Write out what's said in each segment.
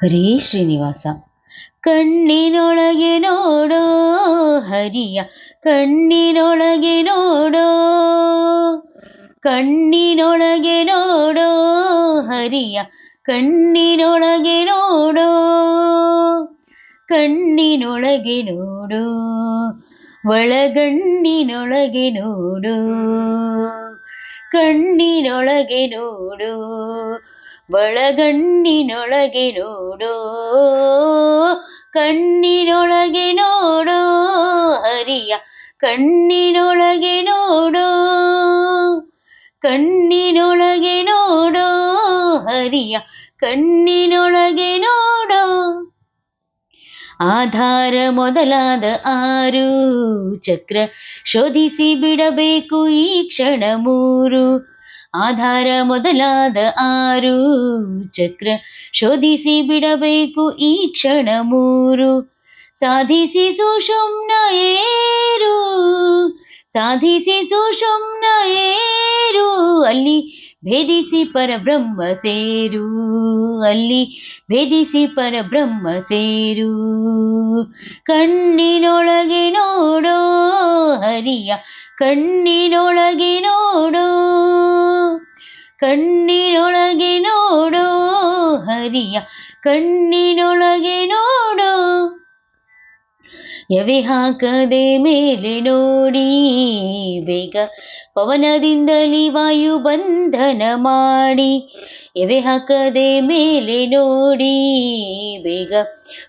ಹರೇ ಶ್ರೀನಿವಾಸ ಕಣ್ಣಿನೊಳಗೆ ನೋಡೋ ಹರಿಯ ಕಣ್ಣಿನೊಳಗೆ ನೋಡೋ ಕಣ್ಣಿನೊಳಗೆ ನೋಡೋ ಹರಿಯ ಕಣ್ಣಿನೊಳಗೆ ನೋಡೋ ಕಣ್ಣಿನೊಳಗೆ ನೋಡು ಒಳಗಣ್ಣಿನೊಳಗೆ ನೋಡು ಕಣ್ಣಿನೊಳಗೆ ನೋಡು ಒಳಗಣ್ಣಿನೊಳಗೆ ನೋಡೋ, ಕಣ್ಣಿನೊಳಗೆ ನೋಡೋ ಹರಿಯ ಕಣ್ಣಿನೊಳಗೆ ನೋಡೋ ಕಣ್ಣಿನೊಳಗೆ ನೋಡೋ ಹರಿಯ ಕಣ್ಣಿನೊಳಗೆ ನೋಡೋ. ಆಧಾರ ಮೊದಲಾದ ಆರು, ಚಕ್ರ ಶೋಧಿಸಿ ಬಿಡಬೇಕು ಈ ಕ್ಷಣ ಮೂರು. ಆಧಾರ ಮೊದಲಾದ ಆರು. ಚಕ್ರ ಶೋಧಿಸಿ ಬಿಡಬೇಕು ಈ ಕ್ಷಣ ಮೂರು. ಸಾಧಿಸಿ ಸುಷುಮ್ನ ಏರು. ಸಾಧಿಸಿ ಸುಷುಮ್ನ ಏರು. ಅಲ್ಲಿ ಭೇದಿಸಿ ಪರಬ್ರಹ್ಮ ಸೇರು. ಅಲ್ಲಿ ಭೇದಿಸಿ ಪರಬ್ರಹ್ಮ ಸೇರು. ಕಣ್ಣಿನೊಳಗೆ ನೋಡೋ ಹರಿಯ ಕಣ್ಣಿನೊಳಗೆ ಕಣ್ಣಿನೊಳಗೆ ನೋಡು, ಹರಿಯ ಕಣ್ಣಿನೊಳಗೆ ನೋಡು. ಎವೆ ಹಾಕದೆ ಮೇಲೆ ನೋಡಿ, ಬೇಗ ಪವನದಿಂದಲಿ ವಾಯು ಬಂಧನ ಮಾಡಿ. ಎವೆ ಹಾಕದೆ ಮೇಲೆ ನೋಡಿ, ಬೇಗ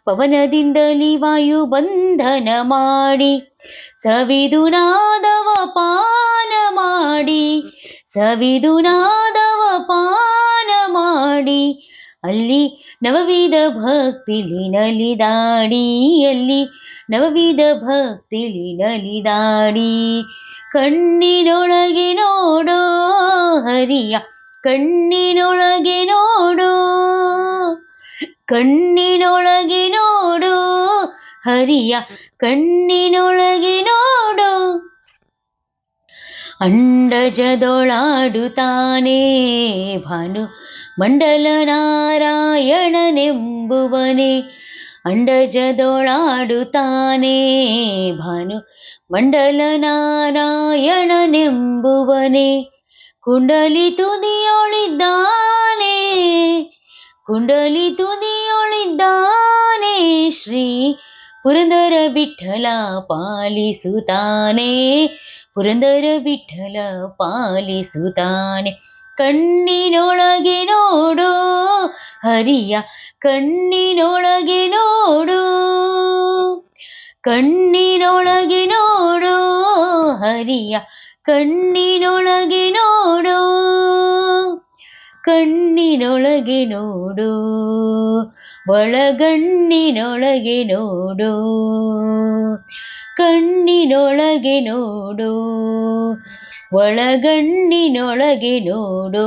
ಪವನದಿಂದಲಿ ವಾಯು ಬಂಧನ ಮಾಡಿ. ಸವಿದು ನಾದವ ಪಾನ ಮಾಡಿ ಸವಿದು ನಾದವ ಪಾನ ಮಾಡಿ ಅಲ್ಲಿ ನವವಿಧ ಭಕ್ತಿಲಿ ನಲಿದಾಡಿ ಅಲ್ಲಿ ನವವಿಧ ಭಕ್ತಿಲಿ ನಲಿದಾಡಿ ಕಣ್ಣಿನೊಳಗೆ ನೋಡೋ ಹರಿಯ, ಕಣ್ಣಿನೊಳಗೆ ನೋಡೋ ಕಣ್ಣಿನೊಳಗೆ ನೋಡೋ ಹರಿಯ, ಕಣ್ಣಿನೊಳಗೆ ನೋಡೋ. ಅಂಡಜದೊಳಾಡುತ್ತಾನೆ ಭಾನು ಮಂಡಲ ನಾರಾಯಣನೆಂಬುವನೇ ಅಂಡಜದೊಳಾಡುತ್ತಾನೆ ಭಾನು ಮಂಡಲ ನಾರಾಯಣನೆಂಬುವನೇ ಕುಂಡಲಿ ತುದಿಯೊಳಿದ್ದಾನೆ ಕುಂಡಲಿ ತುದಿಯೊಳಿದ್ದಾನೆ ಶ್ರೀ ಪುರಂದರ ವಿಠಲ ಪಾಲಿಸುತ್ತಾನೆ ಪುರಂದರ ವಿಠಲ ಪಾಲಿಸುತ್ತಾನೆ ಕಣ್ಣಿನೊಳಗೆ ನೋಡು, ಹರಿಯ ಕಣ್ಣಿನೊಳಗೆ ನೋಡು. ಕಣ್ಣಿನೊಳಗೆ ನೋಡು, ಹರಿಯ ಕಣ್ಣಿನೊಳಗೆ ನೋಡು. ಕಣ್ಣಿನೊಳಗೆ ನೋಡು, ಒಳಗಣ್ಣಿನೊಳಗೆ ನೋಡು. ಕಣ್ಣಿನೊಳಗೆ ನೋಡು ಒಳಗಣ್ಣಿನೊಳಗೆ ನೋಡು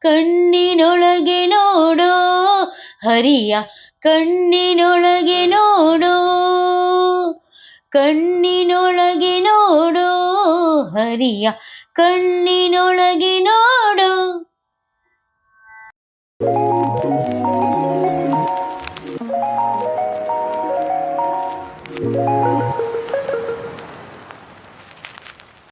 ಕಣ್ಣಿನೊಳಗೆ ನೋಡೋ ಹರಿಯ ಕಣ್ಣಿನೊಳಗೆ ನೋಡೋ ಕಣ್ಣಿನೊಳಗೆ ನೋಡೋ ಹರಿಯ ಕಣ್ಣಿನೊಳಗೆ ನೋಡು.